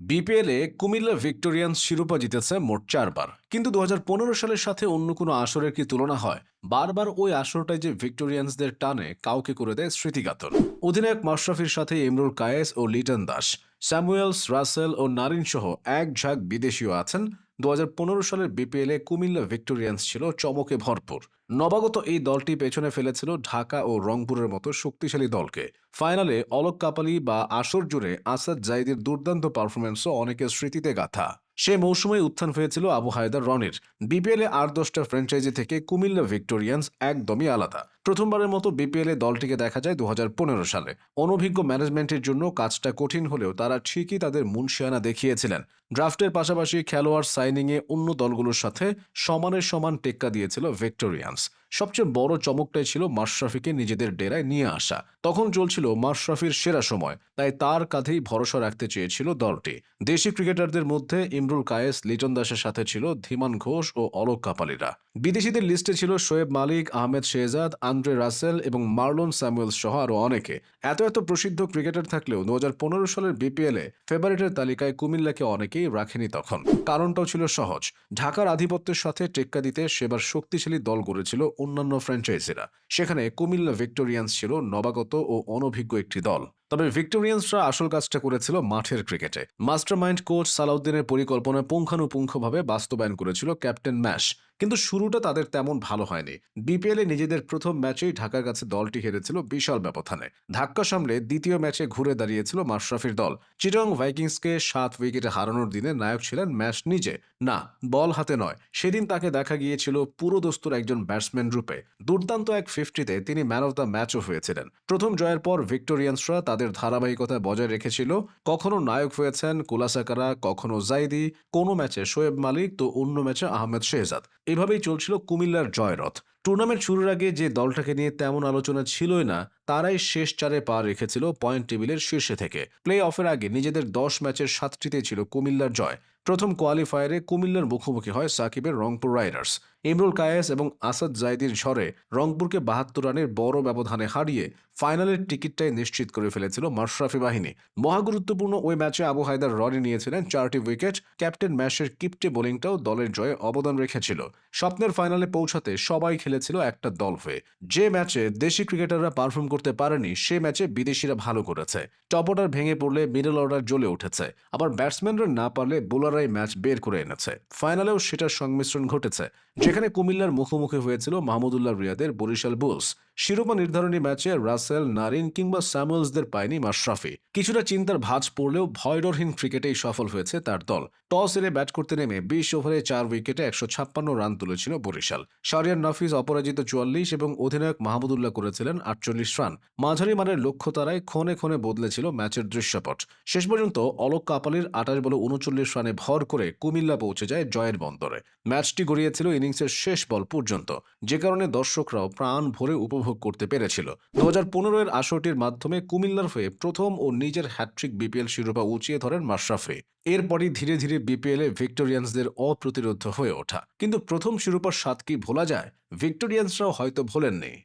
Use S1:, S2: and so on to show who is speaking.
S1: বিপিএলে কুমিল্লা ভিক্টোরিয়ান্স শিরোপা জিতেছে মোট চারবার। কিন্তু দু হাজার পনেরো সালের সাথে অন্য কোনো আসরের কি তুলনা হয়? বারবার ওই আসরটাই যে ভিক্টোরিয়ান্সদের টানে কাউকে করে দেয় স্মৃতিকাতর অধিনায়ক মাশরাফির সাথে ইমরুল কায়েস ও লিটন দাস। স্যামুয়েলস, রাসেল ও নারিন সহ এক ঝাঁক বিদেশিও আছেন। দু হাজার পনেরো সালের বিপিএলে কুমিল্লা ভিক্টোরিয়ান্স ছিল চমকে ভরপুর। নবাগত এই দলটি পেছনে ফেলেছিল ঢাকা ও রংপুরের মতো শক্তিশালী দলকে। ফাইনালে অলক কাপালি বা আসর জুড়ে আসাদ জাইদের দুর্দান্ত পারফরমেন্সও অনেকের স্মৃতিতে গাথা। সে মৌসুমে উত্থান হয়েছিল আবু হায়দার রনির। বিপিএলে আট দশটা ফ্র্যাঞ্চাইজি থেকে কুমিল্লা ভিক্টোরিয়ান্স একদমই আলাদা। প্রথমবারের মতো বিপিএলে দলটিকে দেখা যায় দু হাজার পনেরো সালে। অনভিজ্ঞ ম্যানেজমেন্টের জন্য কাজটা কঠিন হলেও তারা ঠিকই তাদের মুনশিয়ানা দেখিয়েছিলেন। ড্রাফটের পাশাপাশি খেলোয়াড় সাইনিংয়ে অন্য দলগুলোর সাথে সমানের সমান টেক্কা দিয়েছিল ভিক্টোরিয়ান্স। সবচেয়ে বড় চমকটাই ছিল মাশরাফিকে নিজেদের ডেরায় নিয়ে আসা। তখন চলছিল মাশরাফির সেরা সময়, তাই তার কাঁধেই ভরসা রাখতে চেয়েছিল দলটি। দেশি ক্রিকেটারদের মধ্যে ইমরুল কায়েস, লিটন দাসের সাথে ছিল ধীমান ঘোষ ও অলোক কাপালিরা। বিদেশিদের লিস্টে ছিল শোয়েব মালিক, আহমেদ শেহজাদ, আন্দ্রে রাসেল এবং মার্লন স্যামুয়েলস সহ আরও অনেকে। এত এত প্রসিদ্ধ ক্রিকেটার থাকলেও দু হাজার পনেরো সালের বিপিএলে ফেভারিটের তালিকায় কুমিল্লাকে অনেকেই রাখেনি তখন। কারণটাও ছিল সহজ। ঢাকার আধিপত্যের সাথে টেক্কা দিতে সেবার শক্তিশালী দল গড়েছিল অন্যান্য ফ্র্যাঞ্চাইজিরা। সেখানে কুমিল্লা ভিক্টোরিয়ান্স ছিল নবাগত ও অনভিজ্ঞ একটি দল। তবে ভিক্টোরিয়ান্সরা আসল কাজটা করেছিল মাঠের ক্রিকেটে। মাস্টারমাইন্ড কোচ সালাউদ্দিনের পরিকল্পনা পুঙ্খানুপুঙ্খভাবে বাস্তবায়ন করেছিল ক্যাপ্টেন ম্যাশ। কিন্তু শুরুটা তাদের তেমন ভালো হয়নি। বিপিএলে নিজেদের প্রথম ম্যাচেই ঢাকার কাছে দলটি হেরেছিল বিশাল ব্যবধানে। ধাক্কা সামলে দ্বিতীয় ম্যাচে ঘুরে দাঁড়িয়েছিল মাশরাফির দল। চিটং ভাইকিংসকে সাত উইকেটে হারানোর দিনে নায়ক ছিলেন ম্যাচ নিজে। না, বল হাতে নয়। সেদিন তাকে দেখা গিয়েছিল পুরো দস্তুর একজন ব্যাটসম্যান রূপে। দুর্দান্ত এক ফিফটিতে তিনি ম্যান অব দ্য ম্যাচও হয়েছিলেন। প্রথম জয়ের পর ভিক্টোরিয়ান্সরা তাদের ধারাবাহিকতা বজায় রেখেছিল। কখনো নায়ক হয়েছেন কুলাসাকারা, কখনো জাইদি, কোনো ম্যাচে শোয়েব মালিক, তো অন্য ম্যাচে আহমেদ শেহজাদ। এভাবেই চলছিল কুমিল্লার জয়রথ। টুর্নামেন্ট শুরুর আগে যে দলটাকে নিয়ে তেমন আলোচনা ছিলই না, তারাই শেষ চারে পা রেখেছিল পয়েন্ট টেবিলের শীর্ষে থেকে। প্লে অফের আগে নিজেদের দশ ম্যাচের সাতটিতে ছিল কুমিল্লার জয়। প্রথম কোয়ালিফায়ারে কুমিল্লার মুখোমুখি হয় সাকিবের রংপুর রাইডার্স। ইমরুল কায়েস এবং আসাদ জাইদির ঝড়ে রংপুরকে বাহাত্তর রানের বড় ব্যবধানে হারিয়ে ফাইনালের টিকিটটাই নিশ্চিত করে ফেলেছিল মাশরাফি বাহিনী। মহাগুরুত্বপূর্ণ ওই ম্যাচে আবু হায়দার রনি নিয়েছিলেন চারটি উইকেট, ক্যাপ্টেন ম্যাশের কিপটে বোলিংটাও দলের জয়ে অবদান রেখেছিল। স্বপ্নের ফাইনালে পৌঁছাতে সবাই খেলেছিল একটা দল হয়ে। যে ম্যাচে দেশি ক্রিকেটাররা পারফর্ম করতে পারেনি, সে ম্যাচে বিদেশিরা ভালো করেছে। টপ অর্ডার ভেঙে পড়লে মিডল অর্ডার জ্বলে উঠেছে। আবার ব্যাটসম্যানরা না পারলে বোলাররাই ম্যাচ বের করে এনেছে। ফাইনালেও সেটার সংমিশ্রণ ঘটেছে। যেখানে কুমিল্লার মুখোমুখি হয়েছিল মাহমুদুল্লাহ রিয়াদের বরিশাল বুলস শিরোপা নির্ধারণী ম্যাচে রাসেল, নারিন কিংবা স্যামুয়েলসদের পায়নি মাশরাফি। কিছুটা চিন্তার ভাঁজ পড়লেও ভয়ডরহীন ক্রিকেটেই সফল হয়েছে তার দল। টস এলে ব্যাট করতে নেমে বিশ ওভারে চার উইকেটে একশো ছাপ্পান্ন রান তুলেছিল বরিশাল। শারিয়ার নাফিজ অপরাজিত চুয়াল্লিশ এবং অধিনায়ক মাহমুদুল্লাহ করেছিলেন আটচল্লিশ রান। মাঝারি মানের লক্ষ্য তারায় ক্ষণে ক্ষণে বদলেছিল ম্যাচের দৃশ্যপট। শেষ পর্যন্ত অলোক কাপালির আটাশ বলে উনচল্লিশ রানে ভর করে কুমিল্লা পৌঁছে যায় জয়ের বন্দরে। ম্যাচটি গড়িয়েছিল ইনিংসের শেষ বল পর্যন্ত। যে কারণে দর্শকরাও প্রাণ ভরে উপভোগ করতে পেরেছিল। দু হাজার এর আসরটির মাধ্যমে কুমিল্লার হয়ে প্রথম ও নিজের হ্যাট্রিক বিপিএল শিরোপা উঁচিয়ে ধরেন মাশরাফি। এরপরই ধীরে ধীরে বিপিএলে ভিক্টোরিয়ান্সদের অপ্রতিরোধ হয়ে ওঠা। কিন্তু প্রথম শিরোপার স্বাদ কি ভোলা যায়? ভিক্টোরিয়ান্সরাও হয়তো ভোলেননি।